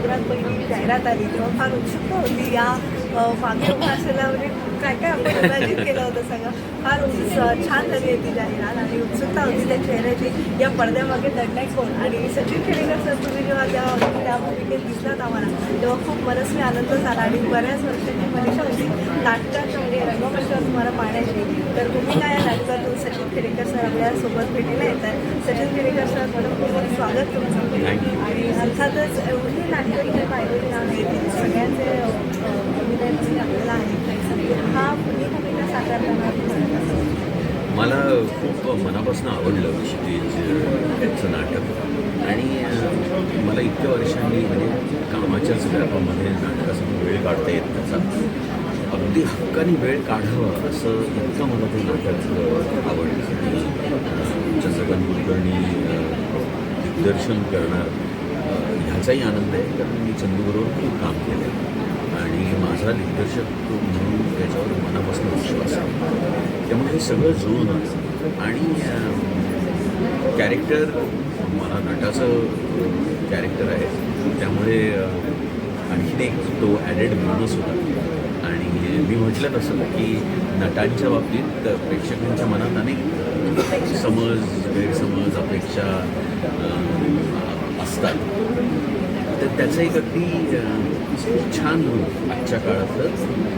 समुद्रात पहिली जाहिरात आली तेव्हा फार उत्सुकता होती. या मागे उभा असलेला म्हणजे काय काय आपण इमॅजिन केलं होतं सगळं फार उत्स छान झाली आहे ती जाहिरात आणि उत्सुकता होती त्या चेहऱ्याची. या पडद्यामागे दंडाय कोण? आणि सचिन खेडेकर सर तुम्ही जेव्हा त्या त्या भूमिकेत दिसलात आम्हाला तेव्हा खूप मनस्वी आनंद झाला आणि बऱ्याच वर्षांची मनीषा होती. नाटकाच्या म्हणजे रंगमंचावर तुम्हाला पाहण्याची. तर तुम्ही काय या नाटकातून सचिन खेडेकर सर आपल्यासोबत भेटीला येतात सचिन खेडेकर सर मनपूर्वक स्वागत तुमचं. आणि अर्थातच एवढी नाटकं इथे पाहिलेली आहेत सगळ्यांचे अभिनय आपल्याला आहे. मला खूप मनापासून आवडलं क्षितिजचं त्यांचं नाटक. आणि मला इतक्या वर्षांनी म्हणजे कामाच्याच व्यापामध्ये नाटकासाठी वेळ काढता येत त्याचा अगदी हक्काने वेळ काढावा असं इतकं मला ते नाटक आवडलं आणि चंद्रकांत कुलकर्णी दिग्दर्शन करणार ह्याचाही आनंद आहे. कारण मी चंदूबरोबर खूप काम केलं. आणि माझा दिग्दर्शक म्हणून त्याच्यावर मनापासून विश्वास आहे. त्यामुळे हे सगळं जुळून आलं. आणि कॅरेक्टर मला नटाचं कॅरेक्टर आहे. त्यामुळे आणखीन एक तो ॲडेड माणूस होता. आणि मी म्हटलं तसं की नटांच्या बाबतीत प्रेक्षकांच्या मनात अनेक समज गैरसमज अपेक्षा असतात. तर त्याचं एक अगदी अं, खूप छान रूप आजच्या काळातलं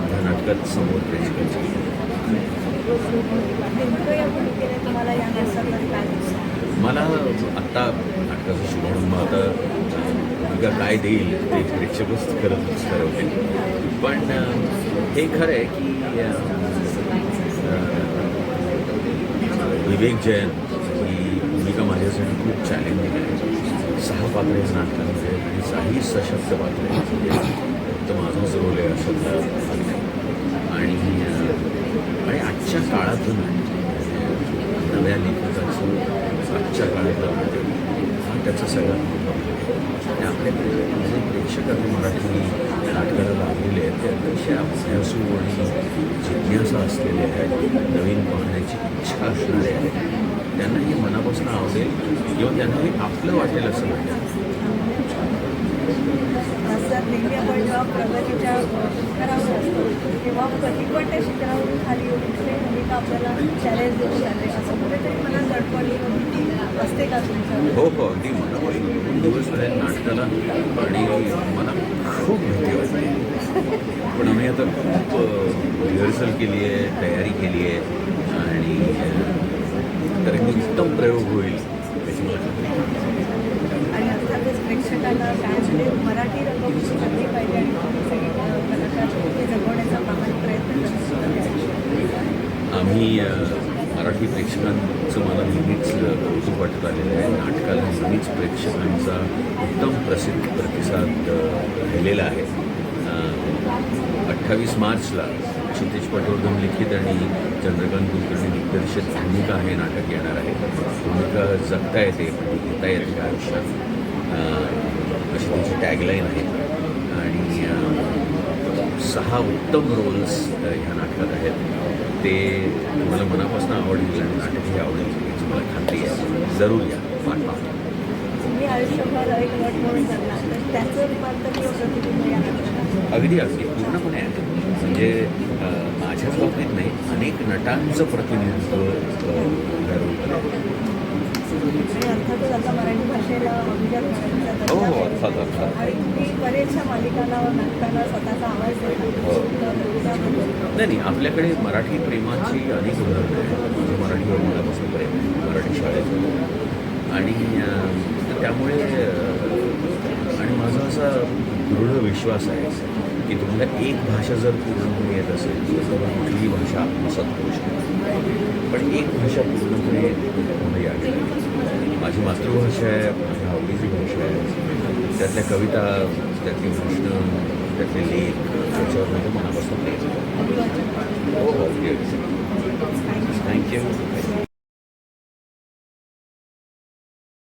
ह्या नाटकात समोर प्रेक्षकांच्या मला आत्ता नाटकाचा शुभारंभ आता मुलगा काय देईल ते प्रेक्षकच खरंच ठरवतील. पण हे खरं आहे की विवेक जैन ही भूमिका माझ्यासाठी खूप चॅलेंजिंग आहे. सहा पात्र नाटकांचे आणि सहाही सशक्त पात्र आहेत म्हणजे फक्त माझाच रोल आहे असं आणि आणि आजच्या काळातून नव्या लेखकाचं आजच्या काळातलं हा त्याचा सगळ्यात मोठा आणि आपल्याकडे जे प्रेक्षक आता मराठी नाटकाला लागलेले आहेत ते अतिशय आणि जिज्ञासा असलेले आहेत नवीन पाहण्याची इच्छा असणारे आहेत. त्यांना हे मनापासून आवडेल किंवा त्यांना हे आपलं वाटेल असं नेहमी आपण जेव्हा प्रगतीच्या शिखरावर असतो तेव्हा प्रतिपट शिखरावरून खाली भूमिका आपल्याला चॅलेंज देऊ शकते असं कुठेतरी मला असते का तुमच्या हो हो अगदी दिवस झाले नाटकाला आणि मला खूप भीती वाटते. पण आम्ही आता खूप रिहर्सल केली आहे तयारी केली आहे आणि तर एक उत्तम प्रयोग होईल याची मला खात्री आहे. आणि अर्थातच प्रेक्षकांना काय म्हणजे मराठी जगली पाहिजे आणि तुम्ही सगळी अ, कलाकार ते जगवण्याचा प्रामाणिक प्रयत्न करतो आम्ही मराठी प्रेक्षकांचं मला नेहमीच कौतुक वाटत आलेलं आहे. नाटकाला नेहमीच प्रेक्षकांचा उत्तम प्रसिद्ध प्रतिसाद अ, राहिलेला आहे. अठ्ठावीस मार्चला क्षितेश पटवर्धन लिखित आणि चंद्रकांत कुलकर्णी दिग्दर्शित भूमिका हे नाटक येणार आहे. भूमिका जगता येते पण ती घेता येते आयुष्यात? अशी त्याची टॅगलाईन आहे. सहा उत्तम रोल्स ह्या नाटकात आहेत. ते तुम्हाला मनापासून आवडतील आणि नाटकही आवडेल. याची मला खात्री आहे. जरूर या. वाट पाहतो अगदी अगदी. पूर्णपणे आहे. म्हणजे माझ्याच बाबतीत नाही अनेक नटांचं प्रतिनिधित्व. आणि अर्थातच आता मराठी भाषेला तुम्ही बरेचशा मालिकांना व नाटकांना स्वतःचा आवाज देता हो. नाही नाही आपल्याकडे मराठी प्रेमाची अनेक उदाहरणं आहेत. माझं मराठीवर मनापासून प्रेम आहे मराठी शाळेत आणि त्यामुळे आणि माझा असा दृढ विश्वास आहे की तुम्हाला एक भाषा जर पूर्णपणे येत असेल तर तुम्हाला कुठलीही भाषा आत्मसात करू शकतो. पण एक भाषा पूर्णपणे तुम्हाला लागेल माझी मातृभाषा आहे माझ्या आवडीची भाषा आहे. त्यातल्या कविता त्यातली भाषणं त्यातले लेख त्याच्यावर माझ्या मनापासून प्रेम आहे. हो हो थँक्यू